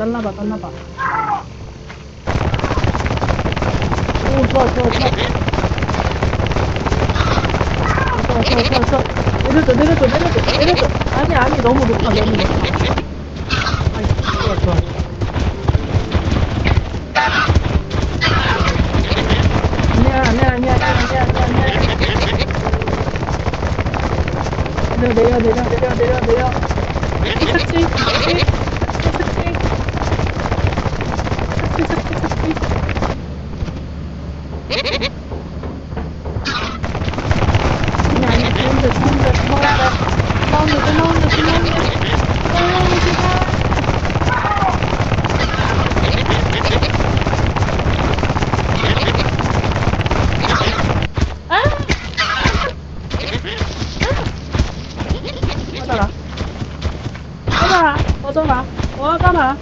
날라봐, 날라봐. 오, 좋아, 좋아, 좋아. 내려줘, 내려줘, 내려줘, 내려줘. 아니, 아니, 너무 높아, 너무 높아. 아이, 좋아, 좋아. 아니야, 아니야, 아니야, 아니야, 아니야, 아니야. 내려, 내려, 내려, 내려, 내려, 내려. 착지, 착지, 착지. 착지, 착지, 착지. 아니, 아니, 좋은데, 좋은데, 고마운데. 고마운데, 고마운데, 고마운데. 고마운데, 고마운데. 아! 꺼져라. 꺼져라. 꺼져라. 꺼져라.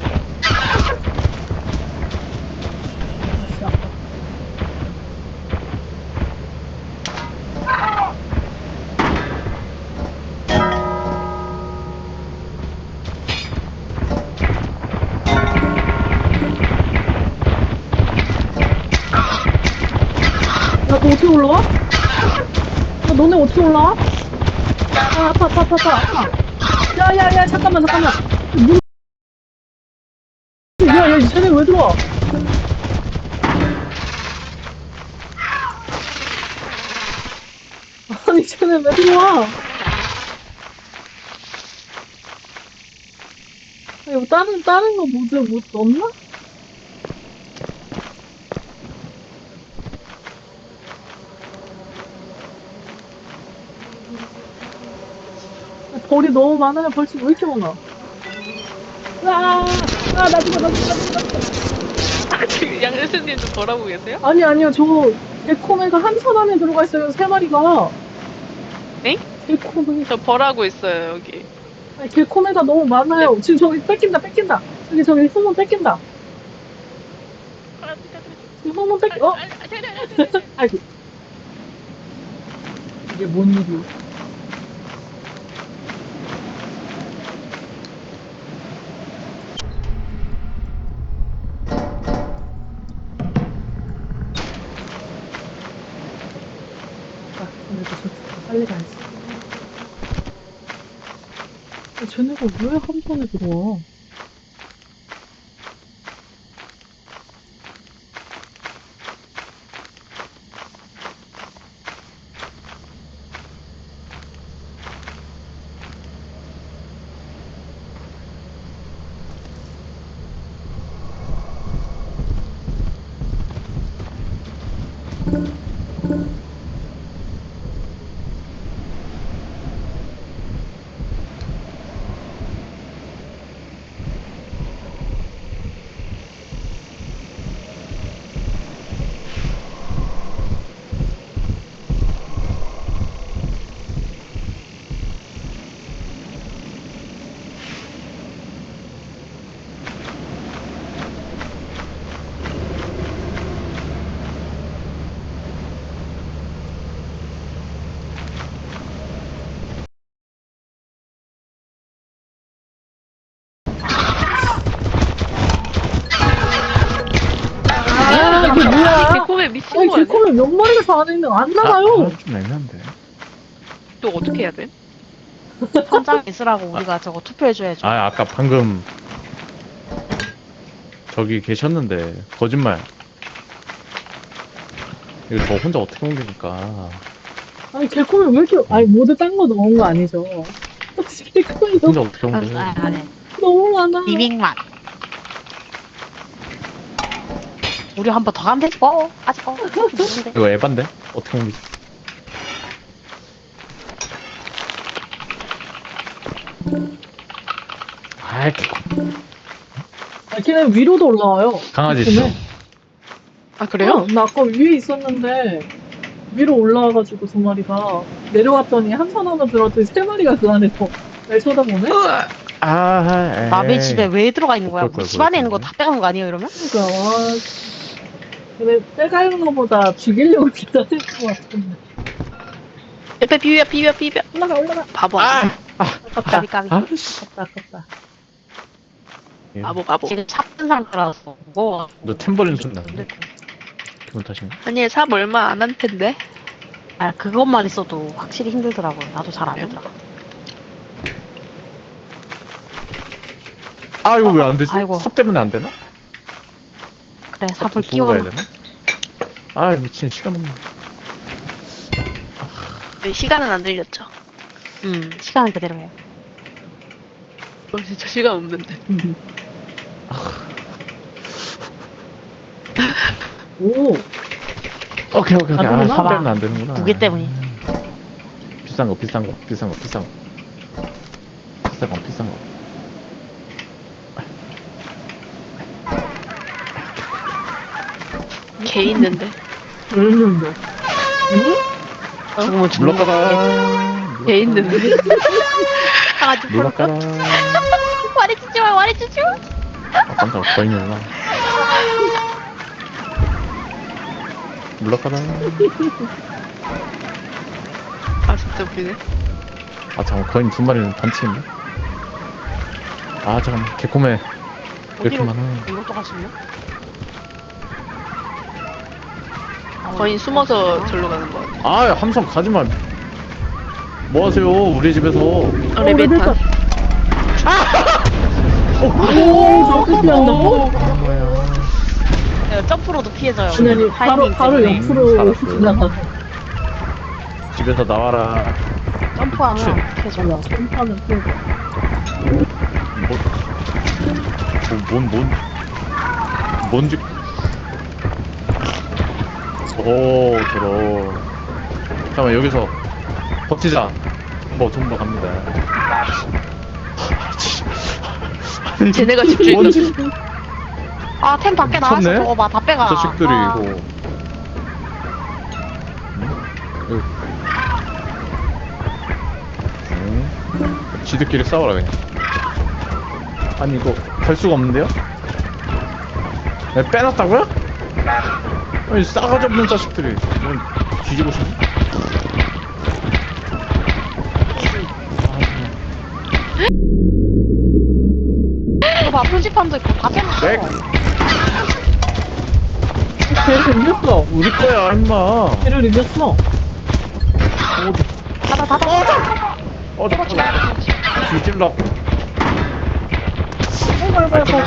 아씨, 아파. 야, 너 어떻게 올라와? 야, 너네 어떻게 올라와? 아, 아파, 아파, 아파, 아파. 야, 야, 야, 잠깐만, 잠깐만. 문... 야, 야, 쟤네 왜 들어와? 아니, 쟤네 왜 들어와? 아, 이거 다른, 다른 거 모드 못 넣었나? 벌이 너무 많아요. 벌칙 왜 이렇게 많아? 아, 아, 나 죽어, 나 죽어, 나 죽어, 나 죽어. 아, 지금 양세스님도 뭐라고 계세요? 아니, 아니요. 저 개코메가 한선 안에 들어가 있어요. 세 마리가. 엥? 개코메. 저 벌하고 있어요, 여기. 아니, 개코메가 너무 많아요. 지금 저기 뺏긴다, 뺏긴다. 저기, 저기 후문 뺏긴다. 지금 후문 뺏, 어? 아이고. 이게 뭔 일이야? 아, 그래도 저 빨리 가야지. 아, 쟤네가 왜 한 번에 들어와? 아, 이게 뭐야? 개코에 미친 저 안에 있는 안 나가요? 아, 좀 애매한데. 또 어떻게 해야 돼? 현장에 있으라고 우리가 저거 투표해줘야죠. 아, 아까 방금 저기 계셨는데 거짓말. 이거 저 혼자 어떻게 옮깁니까? 아니 개코면 왜 이렇게 아니 모두 딴 거 넣은 거 아니죠? 혼자 어떻게 아, 옮겨? 아, 안 해. 너무 많아. 비빅맛. 우리 한 번 더 가면 되지 뭐. 아직 어. 모르는데. 이거 에반데? 어떻게 옮기지? 아이, 아, 걔네 위로도 올라와요. 강아지. 있어. 아, 그래요? 어, 나 아까 위에 있었는데 위로 올라와가지고 두 마리가 내려왔더니 한 선 하나 들어왔더니 세 마리가 그 안에서 날 쳐다보네? 아, 에이. 남의 집에 왜 들어가 있는 거야? 그럴 우리 거야, 집 안에 그럴 있는 거 거야. 다 빼가는 거 아니에요, 이러면? 그니까 와 근데 빼가는 거보다 죽이려고 기다릴 것 같은데 옆에 비벼, 비벼, 비벼. 올라가 올라가 바보. 아! 아깝다 까비 까비. 아, 씨. 아깝다 아깝다 예. 바보 바보. 지금 차쁜 상태라서 뭐너 탬버린 소리 나는데? 기분 탓인가? 아니 삽 얼마 안 한 텐데. 아 그것만 있어도 확실히 힘들더라고 요 나도 잘 안 되더라 아 이거 왜 안 되지? 아이고. 삽 때문에 안 되나? 그래 삽을 끼워 가야 되나? 아 미친 시간 없네. 네, 시간은 안 들렸죠. 음 시간은 그대로예요. 어, 진짜 시간 없는데. 오, 오케이 오케이 오케이. 아, 아? 삽 때문에 안 되는구나. 무게 때문이 비싼 거 비싼 거 비싼 거 비싼 거. 비싼 거 비싼 거 개 있는데. 그랬는데. 죽으면 죽는 거 물러가라 개 있는데. 강아지 물러가라 말해주지 마 말해주지 마. 아 깜짝 거인이구나 물러가라 아 진짜 웃기네. 아 잠깐 거인 두 마리는 반칙인데? 아 잠깐만 개코매 왜 이렇게 어디로? 많아? 이것도 가시면 거인 숨어서 절로 가는 거 같아. 아 함성 가지마 뭐 하세요 우리 집에서 어, 레벨 레벨탄. 오, 저렇게 피한다고? 뭐야 네, 점프로도 피해져요 아니, 바로, 타이밍 바로 때문에. 옆으로 살았어. 지나가서. 집에서 나와라 점프하면 피해져 몰라, 손파는 피우고. 뭐, 뭐, 뭔, 뭔, 뭔지. 오, 저러. 잠깐만, 여기서 버티자. 뭐, 좀더 갑니다. 쟤네가 집주인 뭔지, 아템 밖에 나왔어 미쳤네? 저거 봐다 빼가 자식들이, 아, 이거. 응? 응? 응? 지들끼리 싸워라, 그냥. 아니, 이거, 갈 수가 없는데요? 네, 빼놨다고요? 아니, 싸가지 없는 자식들이. 이건 뒤지고 싶네? 이거 봐 표지판도 있고 다 빼놨어 네. 걔를 이겼어. 우리 거야, 임마. 걔를 이겼어. 닫아 닫아 어, 저, 뒤질러. 아이고, 아이고, 아이고.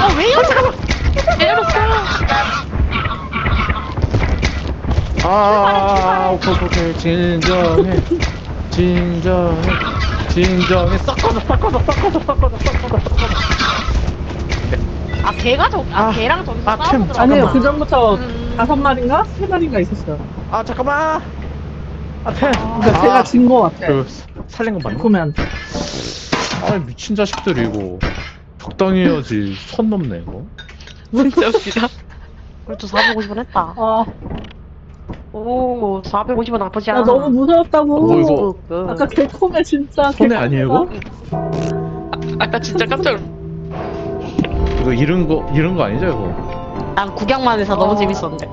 아 왜요 잠깐만 아, 오케 이, 오케이, 오케이. 진정해. 진정해. 진정해. 섞어서, 섞어서, 섞어서, 섞어서, 섞어서, 섞어서. 아 걔가 저, 아, 아, 걔랑 저기서 아, 템. 싸우더라고 아니에요, 그. 전부터 음. 다섯 마리인가? 세 마리인가 있었어요. 아, 잠깐만. 아, 템. 그러니까 제가 진 거 같아. 그, 살린 거 맞나? 달콤해한테. 아, 미친 자식들이, 이거. 적당히 해야지. 선 넘네, 이거. 진짜 웃기다. 그래도 450원 했다 아, 오 450원 나쁘지 나 않아 너무 무서웠다고. 어, 이거. 그, 아까 개콤해 진짜. 손해. 아니에요, 이거? 아까 진짜 깜짝 놀. 이거 잃은 거, 잃은 거 아니죠, 이거? 난 구경만 해서 너무 아. 재밌었는데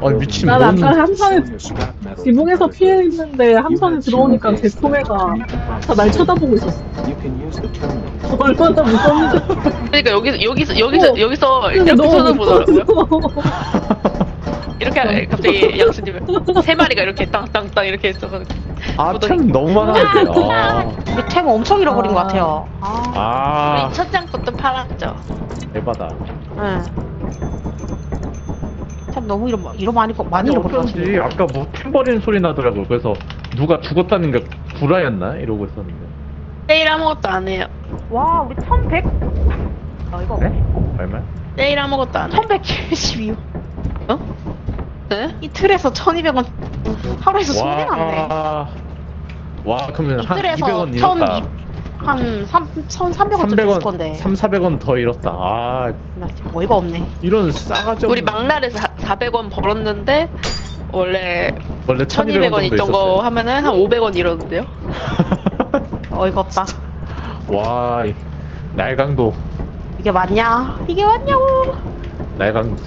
아, 미친, 난 뭔. 아까 함선에 지붕에서 피해 있는데 함선에 들어오니까 개콤해가 다 날 쳐다보고 있었어. 얼마나 무서운지. 그러니까 여기 여기서 여기서 어. 여기서 근데 이렇게 너무 쳐다보더라고요. 무서워. 이렇게 하- 갑자기 양수님 세 마리가 이렇게 땅땅땅 이렇게 있어가지고 아, 템 너무 많았는데. 아. 우리 템 엄청 잃어버린 아. 것 같아요 아, 아, 우리 첫장 것도 팔았죠. 에바다. 응. 템 너무 잃어, 잃어 많이, 많이 아니 잃어버렸어 어쩐지 아까 뭐 탬버린 소리 나더라고 그래서 누가 죽었다는 게 구라였나 이러고 있었는데 내일 아무것도 안 해요. 와 우리 1100 아 이거 네? 얼마? 내일 아무것도 안 해. 1172 원 어? 네? 이틀에서 1200원 하루에서 손해 났네. 와, 와 그러면 한 이틀에서 200원 잃었다. 1200, 한 3, 1300원쯤 됐을 300원 건데. 3, 400원 더 잃었다. 아. 나 진짜 어이가 없네. 이런 싸가지 우리 없는 막날에서 400원 벌었는데 원래 원래 1200원 1200원 정도 있던 거 있었어요. 하면은 한 500원 잃었는데요. 어이가 없다. 와 이- 날강도. 이게 맞냐? 이게 맞냐고? 날강도